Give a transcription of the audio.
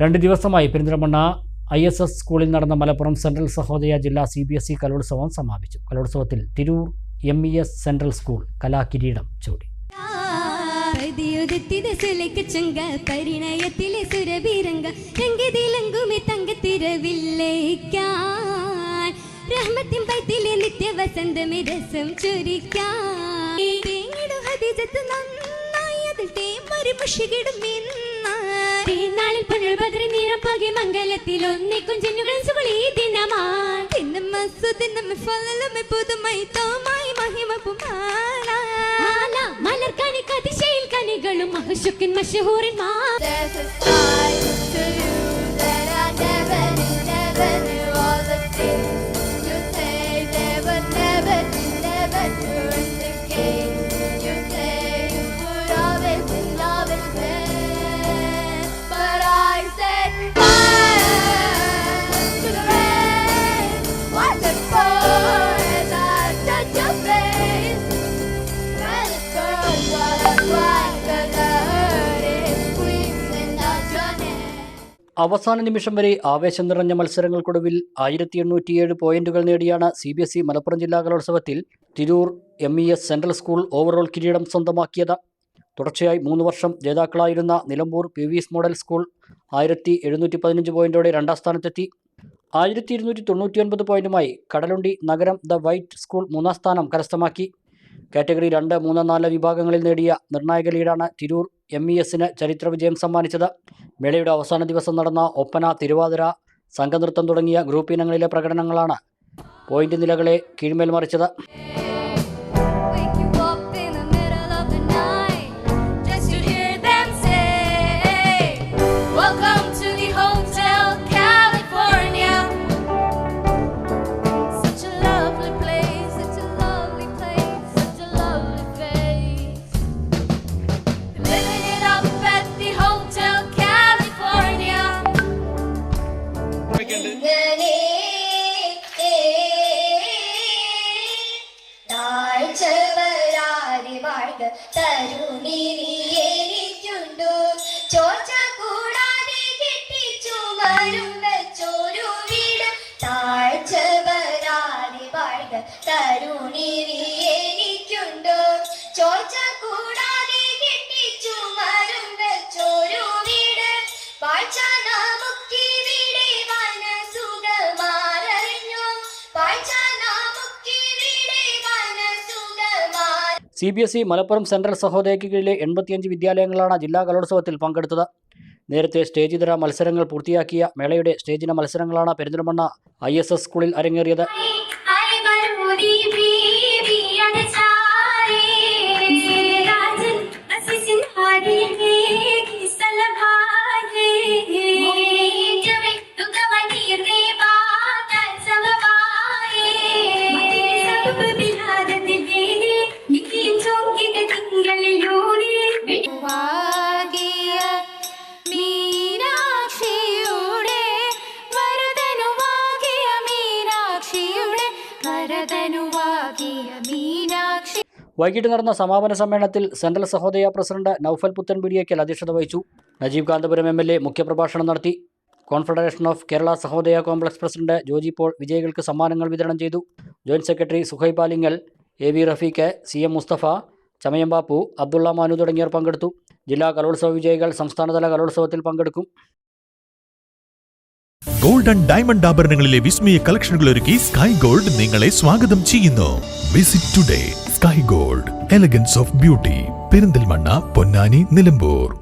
രണ്ട് ദിവസമായി Perinthalmanna I S S സ്കൂളിൽ നടന്ന മലപ്പുറം സെൻട്രൽ സഹോദയ ജില്ലാ സി ബി എസ് ഇ കലോത്സവം സമാപിച്ചു. കലോത്സവത്തിൽ Tirur M E S central school കലാകിരീടം ചൂടി. പ്രതിയുദത്തിത സുലക്ക് ചുങ്ക പരിണയത്തിലെ സുരഭിരംഗ പുനൽ മംഗലത്തിൽ ഒന്നിക്കും ചിന്നുകൾ പുതുമൈ തോമായി മഹിമ പുമാല മലർക്കണി കതിശയിൽ കനികളും മഹുഷുക്കിൻ മഷഹൂറിൻ മാ അവസാന നിമിഷം വരെ ആവേശം നിറഞ്ഞ മത്സരങ്ങൾക്കൊടുവിൽ ആയിരത്തി എണ്ണൂറ്റിയേഴ് പോയിന്റുകൾ നേടിയാണ് C B S E Malappuram ജില്ലാ കലോത്സവത്തിൽ Tirur M E S central school overall കിരീടം സ്വന്തമാക്കിയത്. തുടർച്ചയായി മൂന്ന് വർഷം ജേതാക്കളായിരുന്ന Nilambur P V S model school ആയിരത്തി എഴുന്നൂറ്റി പതിനഞ്ച് പോയിന്റോടെ രണ്ടാം സ്ഥാനത്തെത്തി. ആയിരത്തി ഇരുന്നൂറ്റി തൊണ്ണൂറ്റിയൊൻപത് പോയിന്റുമായി കടലുണ്ടി നഗരം ദ വൈറ്റ് സ്കൂൾ മൂന്നാം സ്ഥാനം കരസ്ഥമാക്കി. കാറ്റഗറി രണ്ട് മൂന്ന് നാല് വിഭാഗങ്ങളിൽ നേടിയ നിർണായക ലീഡാണ് തിരൂർ എം ഇ എസിന് ചരിത്ര വിജയം സമ്മാനിച്ചത്. മേളയുടെ അവസാന ദിവസം നടന്ന ഒപ്പന തിരുവാതിര സംഘനൃത്തം തുടങ്ങിയ ഗ്രൂപ്പ് ഇനങ്ങളിലെ പ്രകടനങ്ങളാണ് പോയിന്റ് നിലകളെ കീഴ്മേൽ മറിച്ചത്. താഴ്ചവരാരി വാഴ്ക തരുണിനി എനിക്കുണ്ടോ? ചോർച്ച കൂടാതെ കിട്ടിച്ചു വരും C B S E Malappuram central സഹോദയയ്ക്ക് കീഴിലെ എൺപത്തിയഞ്ച് വിദ്യാലയങ്ങളാണ് ജില്ലാ കലോത്സവത്തിൽ പങ്കെടുത്തത്. നേരത്തെ സ്റ്റേജ് ഇതര മത്സരങ്ങൾ പൂർത്തിയാക്കിയ മേളയുടെ സ്റ്റേജിന മത്സരങ്ങളാണ് പെരിന്തൽമണ്ണ ഐ സ്കൂളിൽ അരങ്ങേറിയത്. വൈകിട്ട് നടന്ന സമാപന സമ്മേളനത്തിൽ സെൻട്രൽ സഹോദയ പ്രസിഡന്റ് നൌഫൽ പുത്തൻപുരിയക്കൽ അധ്യക്ഷത വഹിച്ചു. Najeeb Kanthapuram M L A മുഖ്യപ്രഭാഷണം നടത്തി. Confederation of Kerala Sahodaya complex president Joji Paul വിജയികൾക്ക് സമ്മാനങ്ങൾ വിതരണം ചെയ്തു. Joint secretary Suhaib Alingal A V Rafeeq C M Mustafa Chamayam Bapu Abdulla Manu തുടങ്ങിയവർ പങ്കെടുത്തു. ജില്ലാ കലോത്സവ വിജയികൾ സംസ്ഥാനതല കലോത്സവത്തിൽ പങ്കെടുക്കും. ഗോൾഡൻ ഡയമണ്ട് ആഭരണങ്ങളിലെ വിസ്മയ കളക്ഷനുകൾ ഒരുക്കി സ്കൈ ഗോൾഡ് നിങ്ങളെ സ്വാഗതം ചെയ്യുന്നു. Visit today sky gold elegance of beauty Perinthalmanna Ponnani Nilambur.